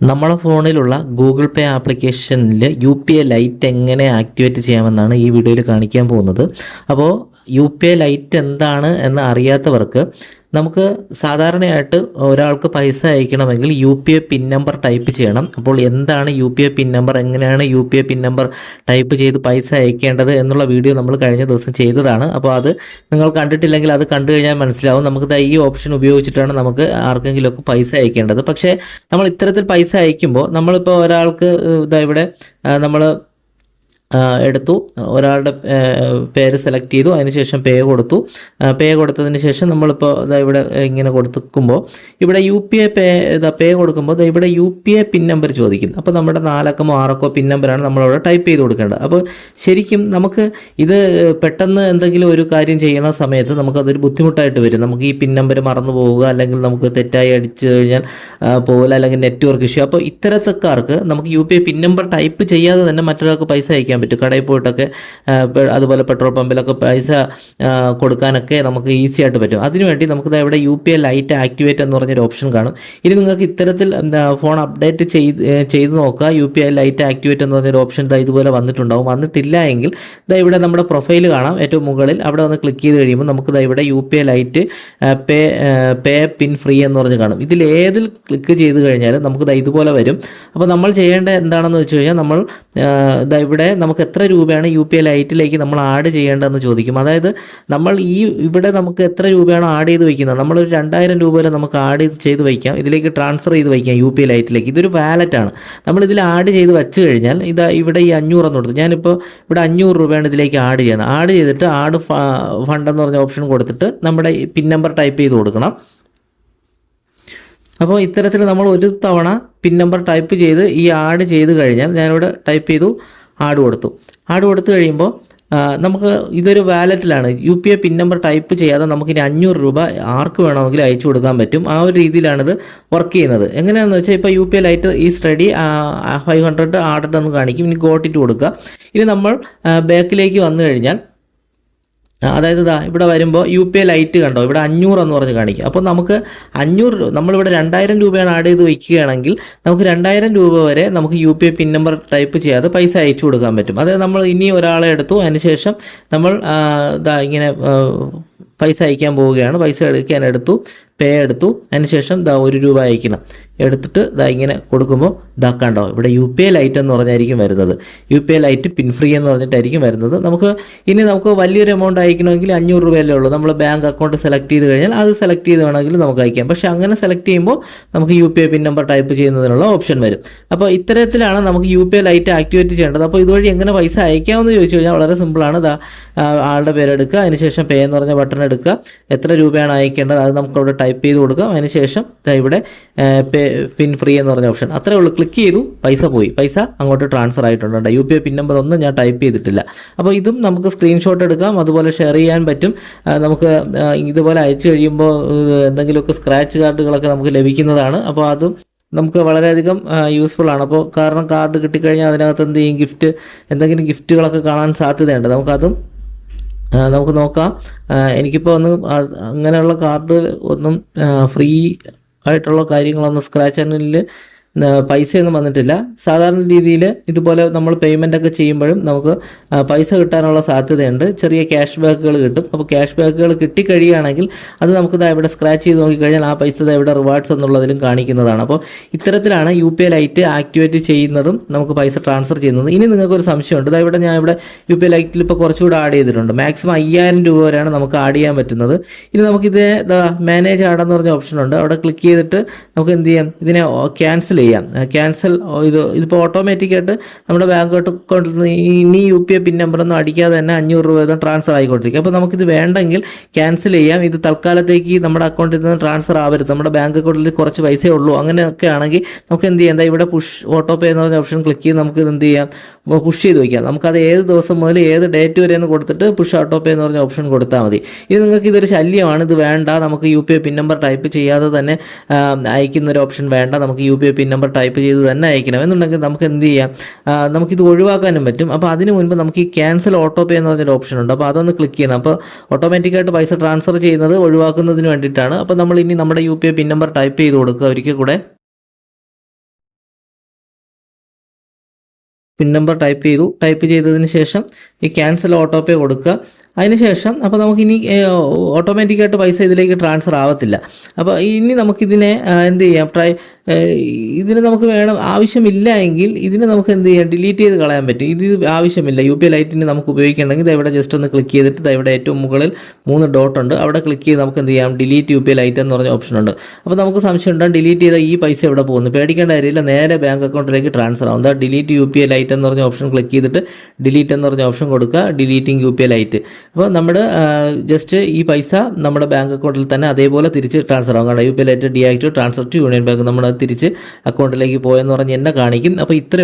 നമ്മളെ ഫോണിലുള്ള ഗൂഗിൾ പേ ആപ്ലിക്കേഷനിൽ U P I lite എങ്ങനെ ആക്ടിവേറ്റ് ചെയ്യാമെന്നാണ് ഈ വീഡിയോയിൽ കാണിക്കാൻ പോകുന്നത്. അപ്പോൾ യു പി ഐ ലൈറ്റ് എന്താണ് എന്ന് അറിയാത്തവർക്ക് നമുക്ക് സാധാരണയായിട്ട് ഒരാൾക്ക് പൈസ അയക്കണമെങ്കിൽ U P I pin number type ചെയ്യണം. അപ്പോൾ എന്താണ് U P I pin number? എങ്ങനെയാണ് U P I pin number type ചെയ്ത് പൈസ അയക്കേണ്ടത് എന്നുള്ള വീഡിയോ നമ്മൾ കഴിഞ്ഞ ദിവസം ചെയ്തതാണ്. അപ്പോൾ അത് നിങ്ങൾ കണ്ടിട്ടില്ലെങ്കിൽ അത് കണ്ടു കഴിഞ്ഞാൽ മനസ്സിലാവും. നമുക്ക് ഈ ഓപ്ഷൻ ഉപയോഗിച്ചിട്ടാണ് നമുക്ക് ആർക്കെങ്കിലുമൊക്കെ പൈസ അയക്കേണ്ടത്. പക്ഷേ നമ്മൾ ഇത്തരത്തിൽ പൈസ അയക്കുമ്പോൾ നമ്മളിപ്പോൾ ഒരാൾക്ക് ഇതാ ഇവിടെ നമ്മൾ എടുത്തു. ഒരാളുടെ പേര് സെലക്ട് ചെയ്തു. അതിനുശേഷം പേ കൊടുത്തു. പേ കൊടുത്തതിന് ശേഷം നമ്മളിപ്പോൾ ഇതാ ഇവിടെ ഇങ്ങനെ കൊടുക്കുമ്പോൾ ഇവിടെ യു പി ഐ പേ ഇതാ പേ കൊടുക്കുമ്പോൾ ഇവിടെ U P I pin number ചോദിക്കും അപ്പോൾ നമ്മുടെ നാലക്കമോ ആറക്കോ പിൻ നമ്പറാണ് നമ്മളവിടെ ടൈപ്പ് ചെയ്ത് കൊടുക്കേണ്ടത്. അപ്പോൾ ശരിക്കും നമുക്ക് ഇത് പെട്ടെന്ന് എന്തെങ്കിലും ഒരു കാര്യം ചെയ്യണ സമയത്ത് നമുക്കതൊരു ബുദ്ധിമുട്ടായിട്ട് വരും. നമുക്ക് ഈ പിൻ നമ്പർ മറന്നു പോവുക അല്ലെങ്കിൽ നമുക്ക് തെറ്റായി അടിച്ചു കഴിഞ്ഞാൽ പോകില്ല അല്ലെങ്കിൽ നെറ്റ്വർക്ക് ഇഷ്യൂ. അപ്പോൾ ഇത്തരത്തക്കാർക്ക് നമുക്ക് U P I pin number type ചെയ്യാതെ തന്നെ മറ്റൊരാൾക്ക് പൈസ അയക്കാൻ പറ്റും. കടയിൽ പോയിട്ടൊക്കെ അതുപോലെ പെട്രോൾ പമ്പിലൊക്കെ പൈസ കൊടുക്കാനൊക്കെ നമുക്ക് ഈസി ആയിട്ട് പറ്റും. അതിനുവേണ്ടി നമുക്ക് ഇവിടെ U P I lite activate എന്ന് പറഞ്ഞൊരു ഓപ്ഷൻ കാണും. ഇനി നിങ്ങൾക്ക് ഇത്തരത്തിൽ ഫോൺ അപ്ഡേറ്റ് ചെയ്ത് ചെയ്ത് നോക്കുക. U P I lite activate എന്ന് പറഞ്ഞൊരു ഓപ്ഷൻ ദാ ഇതുപോലെ വന്നിട്ടുണ്ടാവും. വന്നിട്ടില്ല എങ്കിൽ ദാ ഇവിടെ നമ്മുടെ പ്രൊഫൈൽ കാണാം. ഏറ്റവും മുകളിൽ അവിടെ വന്ന് ക്ലിക്ക് ചെയ്ത് കഴിയുമ്പോൾ നമുക്ക് ദാ ഇവിടെ U P I lite pay pay pin free എന്ന് പറഞ്ഞ് കാണും. ഇതിൽ ഏതിൽ ക്ലിക്ക് ചെയ്ത് കഴിഞ്ഞാൽ നമുക്ക് ദാ ഇതുപോലെ വരും. അപ്പോൾ നമ്മൾ ചെയ്യേണ്ട എന്താണെന്ന് വെച്ച് കഴിഞ്ഞാൽ നമ്മൾ ഇതാ ഇവിടെ നമുക്ക് എത്ര രൂപയാണ് യു പി ഐ ലൈറ്റിലേക്ക് നമ്മൾ ആഡ് ചെയ്യേണ്ടതെന്ന് ചോദിക്കും. അതായത് നമ്മൾ ഈ ഇവിടെ നമുക്ക് എത്ര രൂപയാണ് ആഡ് ചെയ്ത് വയ്ക്കുന്നത് നമ്മളൊരു രണ്ടായിരം രൂപ വരെ നമുക്ക് ആഡ് ചെയ്ത് വയ്ക്കാം ഇതിലേക്ക് ട്രാൻസ്ഫർ ചെയ്ത് വയ്ക്കാം യു പി ഐ ലൈറ്റിലേക്ക്. ഇതൊരു വാലറ്റാണ് നമ്മൾ ഇതിൽ ആഡ് ചെയ്ത് വെച്ച് കഴിഞ്ഞാൽ ഇതാ ഇവിടെ ഈ അഞ്ഞൂറെന്ന് കൊടുത്തു. ഞാനിപ്പോൾ ഇവിടെ അഞ്ഞൂറ് രൂപയാണ് ഇതിലേക്ക് ആഡ് ചെയ്യുന്നത്. ആഡ് ചെയ്തിട്ട് ആഡ് ഫണ്ട് എന്ന് പറഞ്ഞ ഓപ്ഷൻ കൊടുത്തിട്ട് നമ്മുടെ പിൻ നമ്പർ ടൈപ്പ് ചെയ്ത് കൊടുക്കണം. അപ്പോൾ ഇത്തരത്തിൽ നമ്മൾ ഒരു തവണ പിൻ നമ്പർ ടൈപ്പ് ചെയ്ത് ഈ ആഡ് ചെയ്ത് കഴിഞ്ഞാൽ ഞാനിവിടെ ടൈപ്പ് ചെയ്തു. ആഡ് കൊടുത്തു. ആഡ് കൊടുത്തു കഴിയുമ്പോൾ നമുക്ക് ഇതൊരു വാലറ്റിലാണ്. U P I pin number type ചെയ്യാതെ നമുക്ക് ഇനി അഞ്ഞൂറ് രൂപ ആർക്ക് വേണമെങ്കിലും അയച്ചു കൊടുക്കാൻ പറ്റും. ആ ഒരു രീതിയിലാണിത് വർക്ക് ചെയ്യുന്നത്. എങ്ങനെയാണെന്ന് വെച്ചാൽ ഇപ്പോൾ യു പി ഐ ലൈറ്റ് ഈ സ്റ്റഡി ഫൈവ് ഹൺഡ്രഡ് ആർഡർ എന്ന് കാണിക്കും. ഇനി ഗോട്ടിട്ട് കൊടുക്കുക. ഇനി നമ്മൾ ബാക്കിലേക്ക് വന്നു കഴിഞ്ഞാൽ അതായത് ഇതാ ഇവിടെ വരുമ്പോൾ യു പി ഐ ലൈറ്റ് കണ്ടോ? ഇവിടെ അഞ്ഞൂറ് എന്ന് പറഞ്ഞ് കാണിക്കും അപ്പോൾ നമുക്ക് അഞ്ഞൂറ് നമ്മളിവിടെ രണ്ടായിരം രൂപയാണ് ആഡ് ചെയ്ത് വയ്ക്കുകയാണെങ്കിൽ നമുക്ക് രണ്ടായിരം രൂപ വരെ നമുക്ക് U P I pin number type ചെയ്യാതെ പൈസ അയച്ചു കൊടുക്കാൻ പറ്റും. അതായത് നമ്മൾ ഇനി ഒരാളെ എടുത്തു അതിനുശേഷം നമ്മൾ ഇതാ ഇങ്ങനെ പൈസ അയക്കാൻ പോവുകയാണ്. പൈസ എടുക്കാൻ എടുത്തു. പേ എടുത്തു. അതിനുശേഷം ദാ ഒരു രൂപ അയക്കണം. എടുത്തിട്ട് ദാ ഇങ്ങനെ കൊടുക്കുമ്പോൾ ദാ കണ്ടോ ഇവിടെ യു പി ഐ ലൈറ്റ് എന്ന് പറഞ്ഞായിരിക്കും വരുന്നത്. U P I lite pin free എന്ന് പറഞ്ഞിട്ടായിരിക്കും വരുന്നത്. നമുക്ക് ഇനി നമുക്ക് വലിയൊരു എമൗണ്ട് അയക്കണമെങ്കിൽ അഞ്ഞൂറ് രൂപയല്ലേ ഉള്ളൂ. നമ്മൾ ബാങ്ക് അക്കൗണ്ട് സെലക്ട് ചെയ്ത് കഴിഞ്ഞാൽ അത് സെലക്ട് ചെയ്ത് വേണമെങ്കിൽ നമുക്ക് അയക്കാം. പക്ഷേ അങ്ങനെ സെലക്ട് ചെയ്യുമ്പോൾ നമുക്ക് U P I pin number type ചെയ്യുന്നതിനുള്ള ഓപ്ഷൻ വരും. അപ്പോൾ ഇത്തരത്തിലാണ് നമുക്ക് U P I lite activate ചെയ്യേണ്ടത്. അപ്പോൾ ഇതുവഴി എങ്ങനെ പൈസ അയക്കാമെന്ന് ചോദിച്ചു കഴിഞ്ഞാൽ വളരെ സിമ്പിളാണ് ദാ ആളുടെ പേരെടുക്കുക. അതിനുശേഷം പേ എന്ന് പറഞ്ഞ ബട്ടൺ എടുക്കുക. എത്ര രൂപയാണ് അയക്കേണ്ടത്? അത് നമുക്ക് അവിടെ ടൈപ്പ് ചെയ്ത് കൊടുക്കാം അതിനുശേഷം ഇവിടെ പിൻ ഫ്രീ എന്ന് പറഞ്ഞ ഓപ്ഷൻ അത്രേ ഉള്ളൂ. ക്ലിക്ക് ചെയ്തു പൈസ പോയി. പൈസ അങ്ങോട്ട് ട്രാൻസ്ഫർ ആയിട്ടുണ്ട് U P I pin number ഒന്നും ഞാൻ ടൈപ്പ് ചെയ്തിട്ടില്ല. അപ്പോൾ ഇതും നമുക്ക് സ്ക്രീൻഷോട്ട് എടുക്കാം. അതുപോലെ ഷെയർ ചെയ്യാൻ പറ്റും. നമുക്ക് ഇതുപോലെ അയച്ചു കഴിയുമ്പോൾ എന്തെങ്കിലുമൊക്കെ സ്ക്രാച്ച് കാർഡുകളൊക്കെ നമുക്ക് ലഭിക്കുന്നതാണ്. അപ്പോൾ അതും നമുക്ക് വളരെയധികം യൂസ്ഫുൾ ആണ്. അപ്പോൾ കാരണം കാർഡ് കിട്ടിക്കഴിഞ്ഞാൽ അതിനകത്ത് എന്ത് ചെയ്യും? ഗിഫ്റ്റ് എന്തെങ്കിലും ഗിഫ്റ്റുകളൊക്കെ കാണാൻ സാധ്യതയുണ്ട്. നമുക്കതും നമുക്ക് നോക്കാം. എനിക്കിപ്പോൾ ഒന്ന് അങ്ങനെയുള്ള കാർഡ് ഒന്നും ഫ്രീ ആയിട്ടുള്ള കാര്യങ്ങളൊന്നും സ്ക്രാച്ച് ചാനലിൽ പൈസയൊന്നും വന്നിട്ടില്ല. സാധാരണ രീതിയിൽ ഇതുപോലെ നമ്മൾ പേയ്മെന്റ് ഒക്കെ ചെയ്യുമ്പോഴും നമുക്ക് പൈസ കിട്ടാനുള്ള സാധ്യതയുണ്ട്. ചെറിയ ക്യാഷ് ബാക്കുകൾ കിട്ടും. അപ്പോൾ ക്യാഷ് ബാക്കുകൾ കിട്ടിക്കഴിയുകയാണെങ്കിൽ അത് നമുക്ക് ഇവിടെ സ്ക്രാച്ച് ചെയ്ത് നോക്കിക്കഴിഞ്ഞാൽ ആ പൈസ ഇവിടെ റിവാർഡ്സ് എന്നുള്ളതിലും കാണിക്കുന്നതാണ്. അപ്പോൾ ഇത്തരത്തിലാണ് U P I lite activate ചെയ്യുന്നതും നമുക്ക് പൈസ ട്രാൻസ്ഫർ ചെയ്യുന്നതും. ഇനി നിങ്ങൾക്കൊരു സംശയമുണ്ട്. ഇവിടെ ഞാൻ ഇവിടെ യു പി ഐ ലൈറ്റിൽ ഇപ്പോൾ കുറച്ചുകൂടെ ആഡ് ചെയ്തിട്ടുണ്ട്. മാക്സിമം അയ്യായിരം രൂപ വരെയാണ് നമുക്ക് ആഡ് ചെയ്യാൻ പറ്റുന്നത്. ഇനി നമുക്കിത് മാനേജ് ആഡ് എന്ന് പറഞ്ഞ ഓപ്ഷൻ ഉണ്ട്. അവിടെ ക്ലിക്ക് ചെയ്തിട്ട് നമുക്ക് എന്ത് ചെയ്യാം? ഇതിനെ ക്യാൻസൽ ചെയ്യാം. ക്യാൻസൽ ഇത് ഇതിപ്പോൾ ഓട്ടോമാറ്റിക്കായിട്ട് നമ്മുടെ ബാങ്ക് അക്കൗണ്ടിൽ നിന്ന് ഇനി യു പി ഐ പിൻ നമ്പറൊന്നും അടിക്കാതെ തന്നെ അഞ്ഞൂറ് രൂപ വീതം ട്രാൻസ്ഫർ ആയിക്കൊണ്ടിരിക്കും. അപ്പോൾ നമുക്കിത് വേണ്ടെങ്കിൽ ക്യാൻസൽ ചെയ്യാം. ഇത് തൽക്കാലത്തേക്ക് നമ്മുടെ അക്കൗണ്ടിൽ നിന്ന് ട്രാൻസ്ഫർ ആവരുത്. നമ്മുടെ ബാങ്ക് അക്കൗണ്ടിൽ കുറച്ച് പൈസയേ ഉള്ളൂ. അങ്ങനെയൊക്കെ ആണെങ്കിൽ നമുക്ക് എന്ത് ചെയ്യാം? എന്താ ഇവിടെ പുഷ് ഓട്ടോ പേ എന്ന് പറഞ്ഞ ഓപ്ഷൻ ക്ലിക്ക് ചെയ്ത് നമുക്ക് എന്ത് ചെയ്യാം? പുഷ് ചെയ്ത് വയ്ക്കാം നമുക്കത് ഏത് ദിവസം മുതൽ ഏത് ഡേറ്റ് വരെ എന്ന് കൊടുത്തിട്ട് പുഷ് ഓട്ടോ പേ എന്ന് പറഞ്ഞ ഓപ്ഷൻ കൊടുത്താൽ മതി. ഇത് നിങ്ങൾക്ക് ഇതൊരു ശല്യമാണ്. ഇത് വേണ്ട. നമുക്ക് U P I pin number type ചെയ്യാതെ തന്നെ അയക്കുന്നൊരു ഓപ്ഷൻ വേണ്ട. നമുക്ക് U P I pin number number type ചെയ്ത് തന്നെ അയക്കണം. എന്നുണ്ടെങ്കിൽ നമുക്ക് എന്ത് ചെയ്യാം? നമുക്കിത് ഒഴിവാക്കാനും പറ്റും. അപ്പോൾ അതിന് മുൻപ് നമുക്ക് ഈ ക്യാൻസൽ ഓട്ടോ പേ എന്ന് പറഞ്ഞൊരു ഓപ്ഷൻ ഉണ്ട്. അപ്പോൾ അതൊന്ന് ക്ലിക്ക് ചെയ്യണം. അപ്പോൾ ഓട്ടോമാറ്റിക്കായിട്ട് പൈസ ട്രാൻസ്ഫർ ചെയ്യുന്നത് ഒഴിവാക്കുന്നതിന് വേണ്ടിയിട്ടാണ്. അപ്പോൾ നമ്മൾ ഇനി നമ്മുടെ U P pin number type ചെയ്ത് കൊടുക്കുക ഒരിക്കൽ കൂടെ. പിൻ നമ്പർ ടൈപ്പ് ചെയ്തു. ടൈപ്പ് ചെയ്തതിന് ശേഷം ഈ ക്യാൻസൽ ഓട്ടോ പേ കൊടുക്കുക. അതിനുശേഷം അപ്പോൾ നമുക്കിനി ഓട്ടോമാറ്റിക്കായിട്ട് പൈസ ഇതിലേക്ക് ട്രാൻസ്ഫർ ആവത്തില്ല. അപ്പോൾ ഇനി നമുക്കിതിനെ എന്ത് ചെയ്യാം? ട്രൈ ഇതിന് നമുക്ക് വേണം ആവശ്യമില്ല എങ്കിൽ ഇതിനെ നമുക്ക് എന്ത് ചെയ്യാം? ഡിലീറ്റ് ചെയ്ത് കളയാൻ പറ്റും. ഇത് ആവശ്യമില്ല. യു പി ഐ ലൈറ്റിന് നമുക്ക് ഉപയോഗിക്കണമെങ്കിൽ ഇവിടെ ജസ്റ്റ് ഒന്ന് ക്ലിക്ക് ചെയ്തിട്ട് ഇവിടെ ഏറ്റവും മുകളിൽ മൂന്ന് ഡോട്ട് ഉണ്ട്. അവിടെ ക്ലിക്ക് ചെയ്ത് നമുക്ക് എന്ത് ചെയ്യാം? Delete U P I lite എന്ന് പറഞ്ഞ ഓപ്ഷൻ ഉണ്ട്. അപ്പോൾ നമുക്ക് സംശയം ഉണ്ടാകും ഡിലീറ്റ് ചെയ്ത ഈ പൈസ എവിടെ പോകുന്നു? പേടിക്കേണ്ട കാര്യമില്ല. നേരെ ബാങ്ക് അക്കൗണ്ടിലേക്ക് ട്രാൻസ്ഫർ ആവും. Delete U P I lite എന്ന് പറഞ്ഞ ഓപ്ഷൻ ക്ലിക്ക് ചെയ്തിട്ട് ഡിലീറ്റ് എന്ന് പറഞ്ഞ ഓപ്ഷൻ കൊടുക്കുക. Deleting U P I lite അപ്പോൾ നമ്മൾ ജസ്റ്റ് ഈ പൈസ നമ്മുടെ ബാങ്ക് അക്കൗണ്ടിൽ തന്നെ അതേപോലെ തിരിച്ച് ട്രാൻസ്ഫർ ആവും. കാരണം U P I lite de act transfer to Union Bank നമ്മൾ തിരിച്ച് അക്കൗണ്ടിലേക്ക് പോയെന്ന് പറഞ്ഞ് എന്നെ കാണിക്കും. അപ്പോൾ ഇത്ര